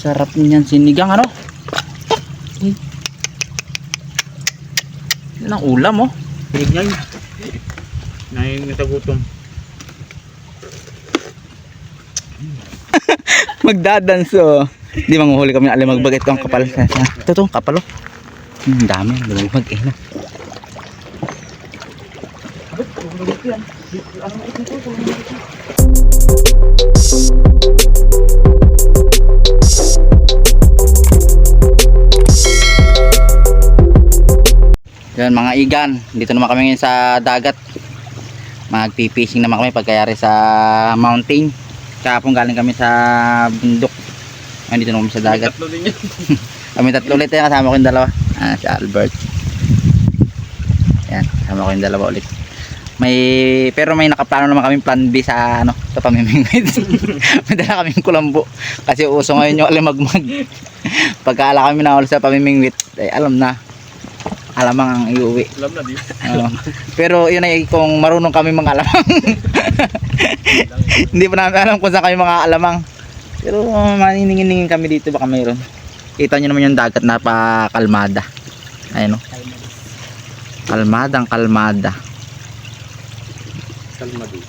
Sarap niyan sinigang ano? Uy. Yan ang ulam oh. Tingnan. Nangingitagutom. Magdadanso. Di manguhuli kami ng alimag ito ang kapal. Ito to, kapal oh. Hmm, dami. Alimag eh na. Yan mga igan, dito naman kami ngayon sa dagat. Magpipishing naman kami pagkayari sa mountain. Kahapon galing kami sa bundok. Ngayon dito naman kami sa dagat. Tatlo din. Kami tatlo ulit yan, kasama ko yung dalawa. Ah, si Albert. Yan, kasama ko yung dalawa ulit. May pero may nakaplano naman kami plan B sa ano, sa pamimingwit. may dala kaming kulambo kasi uso ngayon yung alimagmag. Pagkaala kami na sa pamimingwit, ay alam na. Alamang ang iuwi. Alam na di. Oo. pero yun ay kung marunong kami mga alamang. Hindi pa namin alam kung saan kami mga alamang. Pero uh, maniningin kami dito baka mayroon. Kita nyo naman yung dagat napakalmada. Ayun o. Kalmadang kalmada. Salmadis.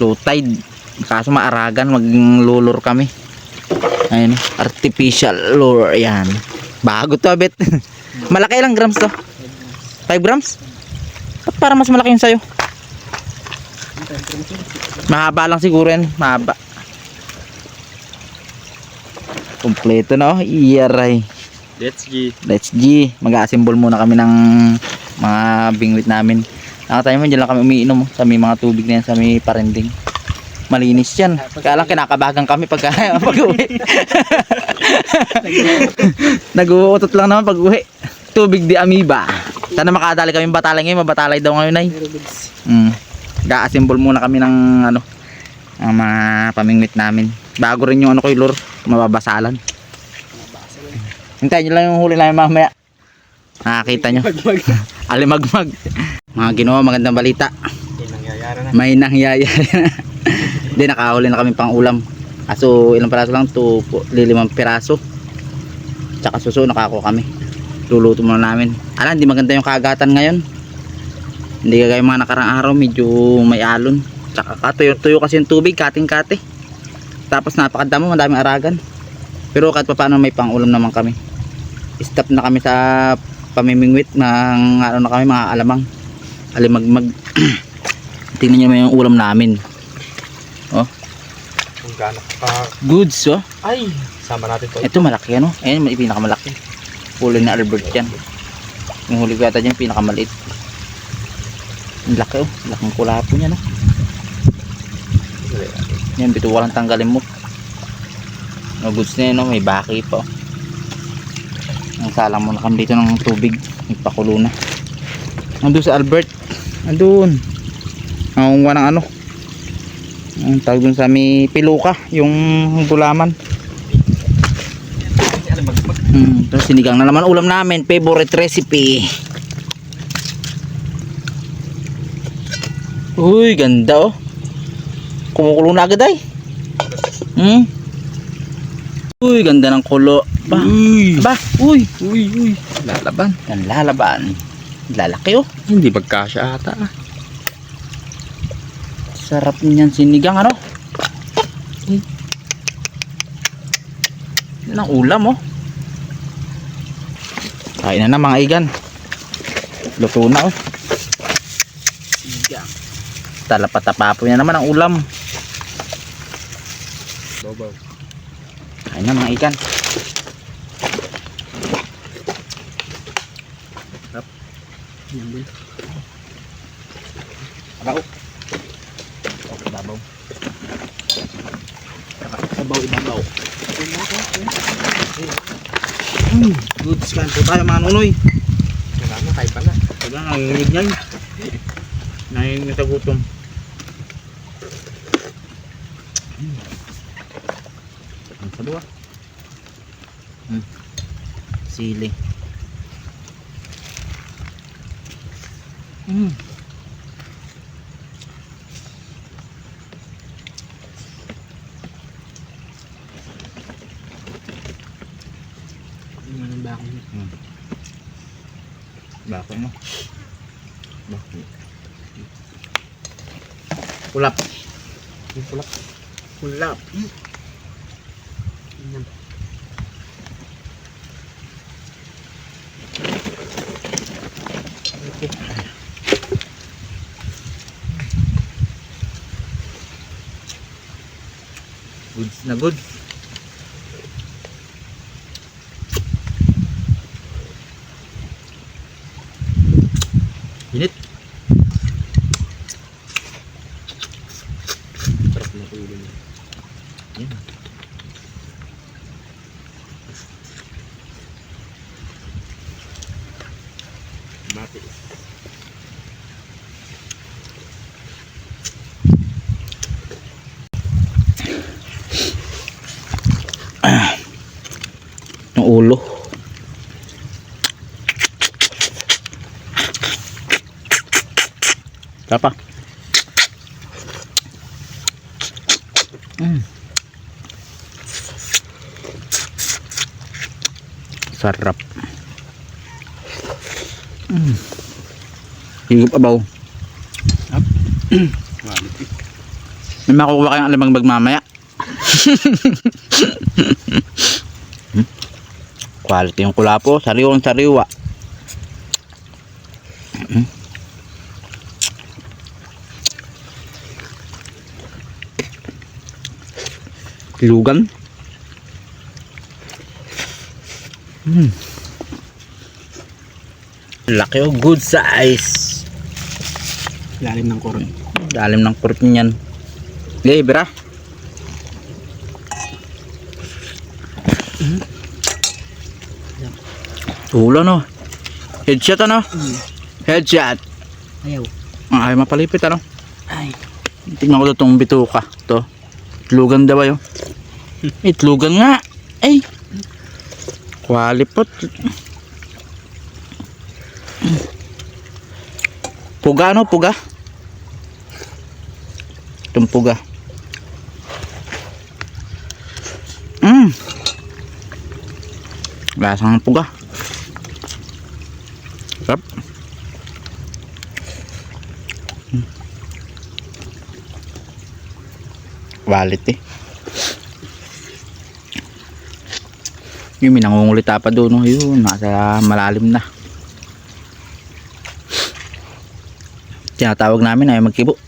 Low tide. Kaso maaragan maglulur kami. Ayun. Artificial lure. Ayan. Bago to abet. Malaki ilang grams to? 5 grams? At para mas malaki yung sayo. Mahaba lang siguro yan. Mahaba. Kompleto na oh. Iyaray. Let's G. Let's G. Mag-assemble muna kami ng mga bingwit namin. Nakatayo mo, dyan lang kami umiinom sa may mga tubig na yan, sa may parending. Malinis yan. Kaya lang kinakabagan kami pagka pag uwi. Nag-uutot lang naman pag uwi. Tubig di amoeba. Sana makadali kami batalay ngayon. Mabatalay daw ngayon ay. Mm. Ga-assemble muna kami ng ano, ang mga pamingwit namin. Bago rin yung ano koy lure, mababasalan. Hintayin nyo lang yung huli namin mamaya. Nakakita nyo. Alimagmag. Mga ginawa, magandang balita. Hindi nangyayari na. May nangyayari na. Hindi, nakahuli na kami pang ulam. Aso, ilang piraso lang? 2, limang piraso. Tsaka suso, nakako kami. Luluto muna namin. Alam, hindi maganda yung kagatan ngayon. Hindi kagaya mga nakarang araw, medyo may alon. Tsaka katuyo-tuyo kasi yung tubig, kating-kate. Tapos napakadamo, madaming aragan. Pero kahit pa paano may pang ulam naman kami. Stop na kami sa pamimingwit ng ano na kami mga alamang. Alimagmag. Tingnan niyo naman yung ulam namin. Kung gaano ka. Goods oh. Ay! Sama natin to. Ito malaki ano. Ayun may pinakamalaki. Huli ni Albert yan. Yung huli ko yata dyan pinakamaliit. Ang laki oh. Laking kulapo niya no. Yan bito walang tanggalin mo. No goods na yun no. May baki pa oh. Ang salang muna kami dito ng tubig. Ipakulo na. Nandun sa Albert. Nandun. Ang ng ano. Ang tawag dun sa may piluka. Yung gulaman. Hmm, tapos sinigang na naman ulam namin. Favorite recipe. Uy, ganda oh. Kumukulo na agad ay. Hmm. Uy, ganda ng kulo. Ba, Uy! ba, uy. Uy! Uy! Lalaban. Lalaban. Lalaki oh. Hindi magkasya ata ah. Sarap niyan sinigang ano? Yan ang ulam oh. Kain na na mga igan. Luto na oh. Sinigang. Talapatapapo na naman ang ulam. Babaw. Kain na mga igan. Abaw. Oh, babaw. Sabaw, ibabaw. Mm, scan po tayo mga nunoy. Wala na, kahit pa na. Wala, nanginginig niyan. Nanginginig sa gutom. Ang sabaw ah. Hmm. Sili. Mm. Goods na goods. Ulo. Ah. Mm. Sarap. Mm. Higop abaw. Eh. May makukuha kayong alamang magmamaya. Hmm? Quality yung kulapo, sariwang sariwa. Hmm. Lugan. Hmm. Laki oh, good size. Lalim ng koron. Dalim ng kurot niyan. Okay, Ulo no. Headshot ano? Headshot. Ayaw. Ay, mapalipit ano? Ay. Tingnan ko to tong bituka. To. Itlugan daw ayo. Itlugan nga. Ay. Kwalipot. Puga ano? Puga? Itong puga. Mm. Lasang puga. Sarap. Quality. Yung may nangungulita pa doon. No? Yun, nasa malalim na. Tinatawag namin ay magkibo.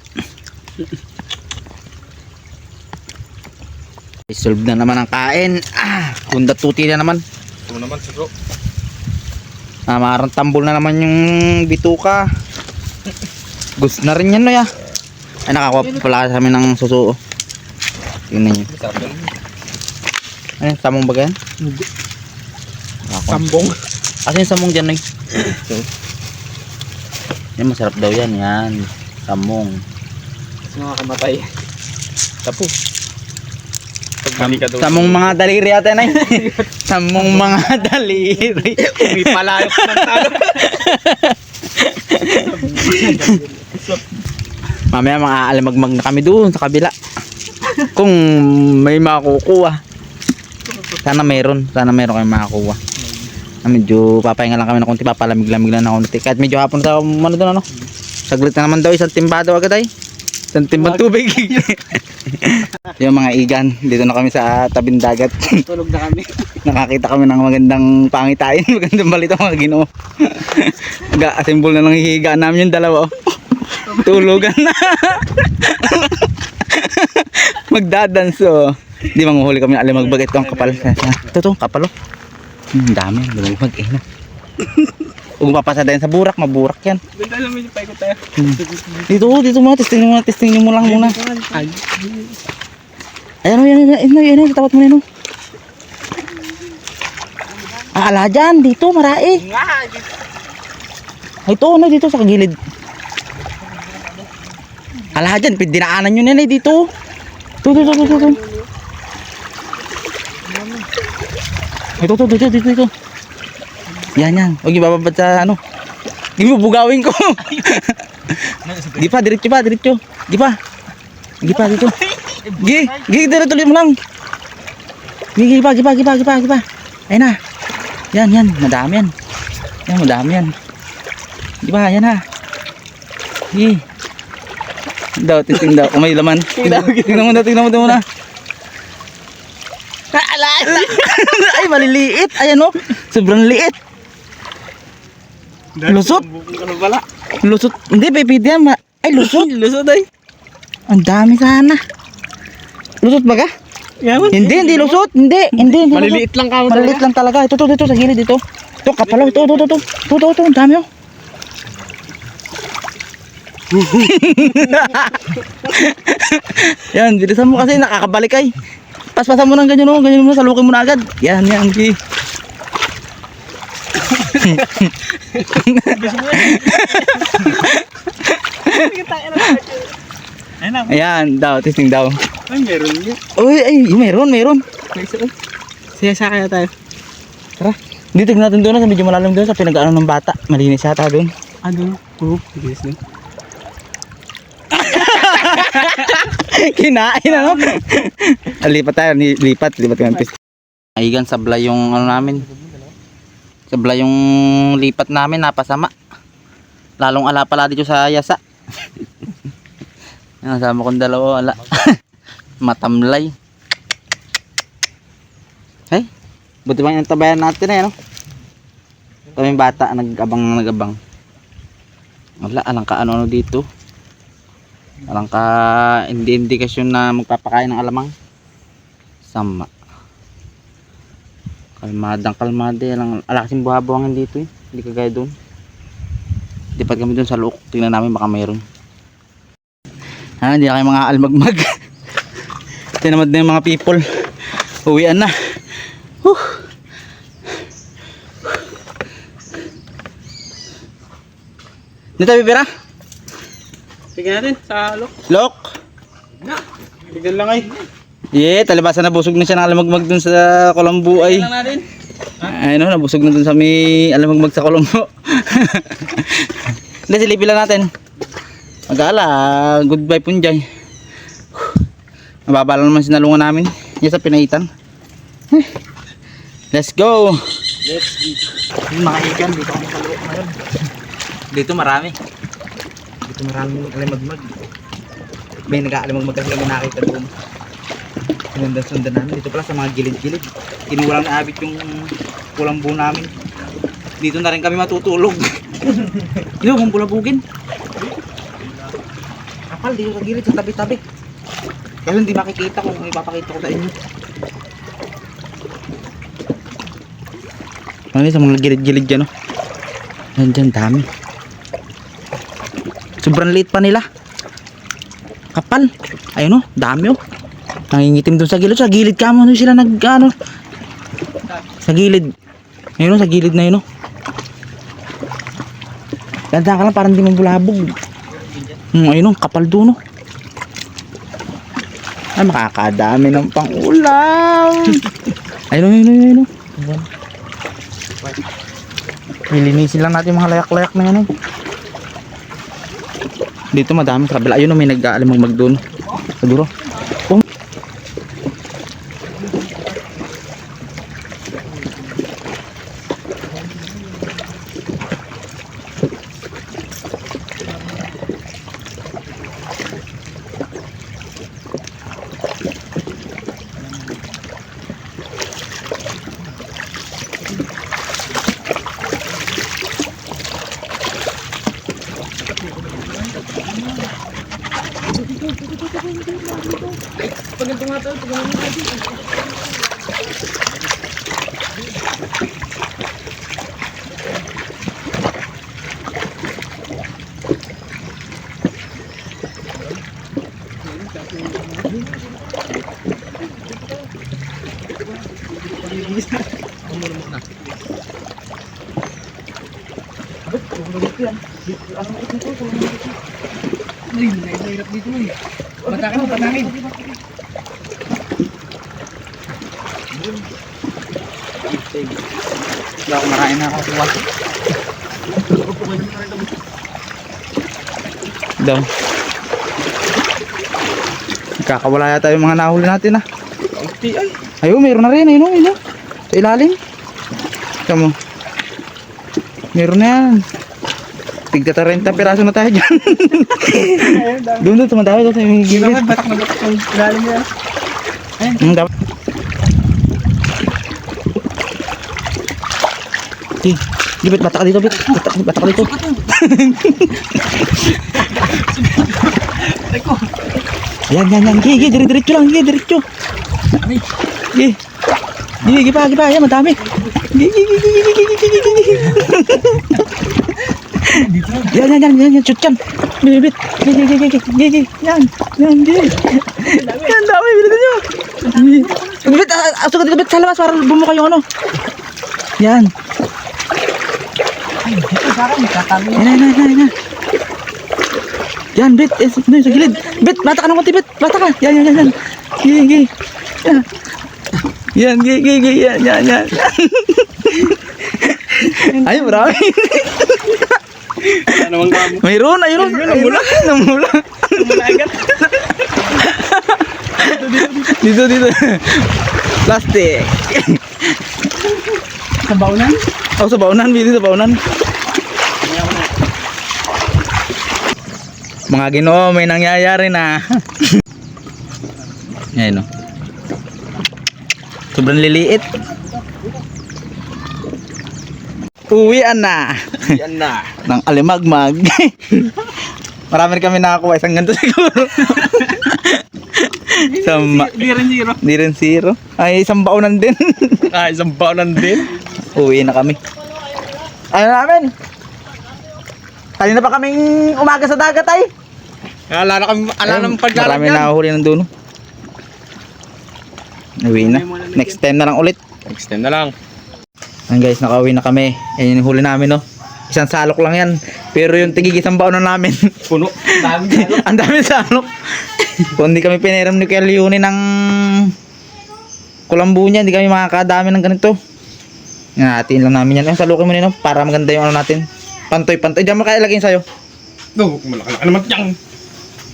Solve na naman ang kain. Ah, kunda tuti na naman. Ito naman siguro. Ah, marang tambol na naman yung bituka. Gusto na rin yan, no ya. Ay, nakakuha pa pala sa amin ng susuo. Tingnan nyo. Ano yung samong ba yan? Sambong. Asa yung samong dyan? Ito. Yan, masarap daw yan. Yan. Samong. Nakakamatay. Tapo. Pag mali ka doon. Samong mga daliri ate, Noy. samong mga daliri. Umipalayok ng talo. Mamaya mga alamagmag na kami doon sa kabila. Kung may makukuha. Sana meron. Sana meron kayong makakuha. Ah, medyo papahinga lang kami ng konti. Papalamig-lamig lang ng konti. Kahit medyo hapon sa ano doon ano. Saglit na naman daw. Isang timbado agad ay. Isang timbang tubig. yung mga igan. Dito na kami sa tabing dagat. Tulog na kami. Nakakita kami ng magandang pangitain. Magandang balita mga ginoo. Ga-assemble na ng hihigaan namin yung dalawa. oh. Tulugan na. Magdadanso. Di manguhuli kami ng alimagbagat ito ang kapal. Ito to, kapal oh. Hmm, dami, lumagmag eh na. Huwag mapasa din sa burak, maburak yan. Ganda naman yung paikot tayo. Dito, dito muna, testing muna, testing mo lang muna. Ay. Ayan o, yan, yan, yan, yan, yan, tawat mo na yun. oh. Ah, ala dyan, dito, marai. Ito, ano, dito sa gilid. Ala dyan, dinaanan nyo na eh, dito. Ito, ito, ito, ito, ito. Ito, ito, dito, dito, dito. Yan, yan. Huwag yung bababad sa, ano. Di mo bugawin ko. Di pa, diretso pa, diretso. Di pa. Di pa, dito. Gi, gi, tuloy mo lang. Gi, gi pa, gi pa, gi pa, gi pa, gi pa. Ayun na. Yan, yan. Madami yan. Yan, madami yan. Di ba? Yan ha. Sige. Daw, testing daw. Kung may laman. Tingnan mo na, tingnan mo na. Ala. Ay, maliliit. Ayan o. Sobrang liit. Lusot. Ano pala? Lusot. Hindi, pipit yan. ma- Ay, lusot. Lusot ay. Ang dami sana. Lusot ba ka? Yaman. Hindi, hindi lusot. Hindi, hindi, hindi. Maliliit lang ka. Maliliit lang talaga. Ito, ito, ito, sa gilid ito. Ito, kapalo. Ito, ito, ito, ito. Ito, ito, ito. Ang dami oh. yan, bilisan mo kasi nakakabalik ay. Paspasan mo ng ganyan oh, ganyan mo, salukin mo na agad. Yan, yan, okay. Ayan, daw, testing daw. Ay, meron niya. Uy, ay, meron, meron. May isa. Siya sa kaya tayo. Tara. Dito tignan natin doon sa medyo malalim doon sa pinag-ano ng bata. Malinis yata doon. Ah, doon. Oo, bilis na. Kinain ano? Ah, lipat tayo, lipat, lipat kami pista. Aigan sablay yung ano namin. Sablay yung lipat namin, napasama. Lalong ala pala dito sa yasa. Yan, sama kong dalawa, ala. Matamlay. Ay, buti ba yung tabayan natin eh, no? Kaming bata, nag-abang nag-abang. Wala, alang ka ano-ano dito. Alang ka hindi indikasyon na magpapakain ng alamang. Sama. Kalmadang kalmade. Alang, ala kasing buhabuhangin dito eh. Hindi kagaya doon. Lipat kami doon sa look. Tingnan namin baka mayroon. Ha, hindi na kayo mga almagmag. Tinamad na yung mga people. Uwian na. Whew. Dito bibira? Tignan natin sa look. Look. Tignan lang ay. Yeah, talibasan na busog na siya ng alamagmag dun sa Colombo ay. Ay no, nabusog na dun sa may alamagmag sa Colombo. Hindi, silipin lang natin. Mag-aala, goodbye punjay. Mababa lang naman sinalungan namin. Yan sa pinaitan. Let's go! Let's. Yung mga ikan, dito kami sa loob ngayon. Dito marami. Dito maraming alamagmag. May nag-aalamagmag kasi kami nakita doon. Sundan-sundan namin. Dito pala sa mga gilid-gilid. Kinuwalang naabit yung kulambo namin. Dito na rin kami matutulog. Yo, kung bulabugin. Kapal dito sa gilid, sa tabi-tabi. Kasi hindi makikita kung ipapakita ko sa inyo. Ano sa mga gilid-gilid dyan, oh. Yan dyan, dami. Sobrang liit pa nila. Kapal. Ayun, oh, dami, oh. Nangingitim doon sa gilid. Sa gilid ka mo, ano sila nag, ano. Sa gilid. Ayun, sa gilid na yun, oh. Ganda ka lang, parang di mo bulabog. Hmm, ayun, oh, kapal doon, oh. Ay, makakadami ng pang-ulam. ayun, oh, ayun, oh, ayun, oh. Nilinisin lang natin mga layak-layak na yan. oh. Dito madami sa kabila. Ayun o, may nag-aalamang magdoon. Siguro. Oh. Ay, nahirap dito eh. Patakin mo, patakin. Wala ako marain na ako tuwa. Kakawala yata yung mga nahuli natin ah. Ay. Ayun, meron na rin. Ayun, ayun. Sa ilalim. Kamu. Meron na yan. Tigda 30 piraso na tayo dyan. doon doon, tumatawag doon sa yung gilid. naman, batak na batak yung galing niya. Hmm, dapat. Di bit, bata ka dito, bit. Bata, bata ka dito. Teko. Yan, yan, yan. Gigi, dire diretso lang, gigi, diretso. Gigi. Gigi, gigi pa, gigi pa. Yan, madami. Gigi, gigi, gigi, gigi, gigi, gigi, gigi. Yan, yan, yan, yan, yan, shoot yan. Bit, bit. Gigi, gigi, gigi, gigi. Yan, yan, gigi. Yan, dami, bilisan nyo. Gigi. Bit, ah, asok ka dito, bit, sa labas, para bumuka yung ano. Yan. Ay, dito sa akin, kakami. Yan, yan, yan, yan, yan. Bit, eh, sa, sa gilid. Bit, bata ka ng konti, bit. Bata ka. Yan, yan, yan, yan. Gigi, gigi. Yan. Yan, gigi, gigi. Yan, yan, yan. Ay, marami. Ano naman kamo? Mayroon, ayun. Namula. Namula. Mula agad. Dito, dito. Plastic. Sa baunan. Oh, sa baunan, dito sa baunan. Mga ginoo, may nangyayari na. Ayan o. Sobrang liliit. Uwian na. Yan na. ng alimagmag. Marami kami nakakuha. Isang ganito siguro. Isang ma- Di rin zero. Di rin zero. Ay, isang baunan din. Ah, isang baonan din. Uwi na kami. Ano namin? Kanina pa kaming umaga sa dagat ay. Ala na kami, ala Ayun, ng paglalag Marami yan. nakahuli ng duno. Uwi na. Next time na lang ulit. Next time na lang. Ayan guys, nakauwi na kami. Ayan yung huli namin no. Isang salok lang yan. Pero yung tigig isang baon na namin. Puno. Dami. Ang dami salok. Kung hindi kami piniram ni Kuya Leone ng kulambu niya, hindi kami makakadami ng ganito. Yan, hatiin lang namin yan. Ayun, salukin mo nino para maganda yung ano natin. Pantoy-pantoy. Diyan mo kaya ilagay sa'yo. No, malaki naman yan.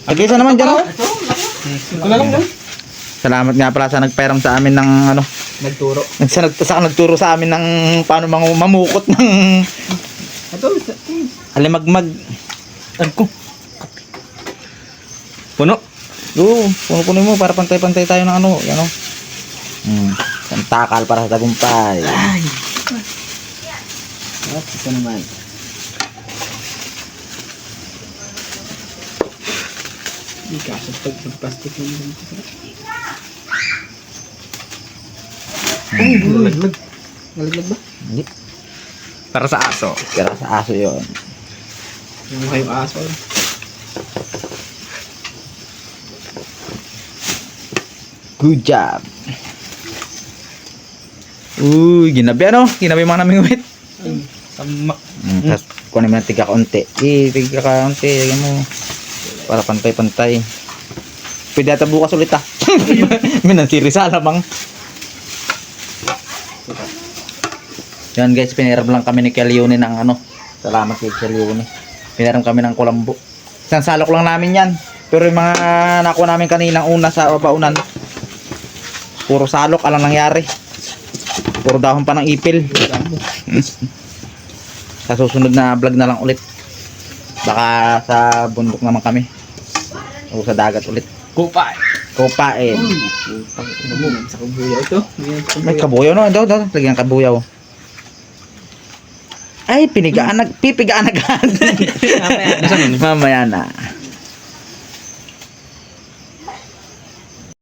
Lagay sa naman dyan. oh. Ito lang. Salamat nga pala sa nagpairam sa amin ng ano. Nagturo. Sa, nag, sa nagturo sa amin ng paano mang mamukot ng Ito, alimagmag. Agko. Puno. Oo, puno-puno mo para pantay-pantay tayo ng ano, yan o. Hmm, isang takal para sa tagumpay. Ay. Isa naman. Hindi kaso pag pag-plastic lang dito. Ay, nalaglag. Nalaglag ba? Hindi, Para sa aso. kira sa aso yon. Yung aso. Good job. Uy, ginabi ano? Ginabi mga naming wit. Ay, Tama. Hmm, Tapos kunin mo ng tiga kaunti. Eh, tiga kaunti. Lagyan mo. Para pantay-pantay. Pwede ata bukas ulit ah. Minansiri sa alamang. Yan guys, piniram lang kami ni Kuya Leone ng ano. Salamat kay Kuya Leone. Piniram kami ng kulambo. Isang salok lang namin yan. Pero yung mga nakuha namin kaninang una sa baunan, puro salok, alang nangyari. Puro dahon pa ng ipil. sa susunod na vlog na lang ulit. Baka sa bundok naman kami. O sa dagat ulit. Kupay. Kupain. Ina mo, sa kabuya ito. Yan sa May kabuya. kabuyaw no? Ito, ito. Lagyan ng kabuyaw. Ay, pinigaan. Nag, pipigaan agad. Mamaya na. Mamaya na.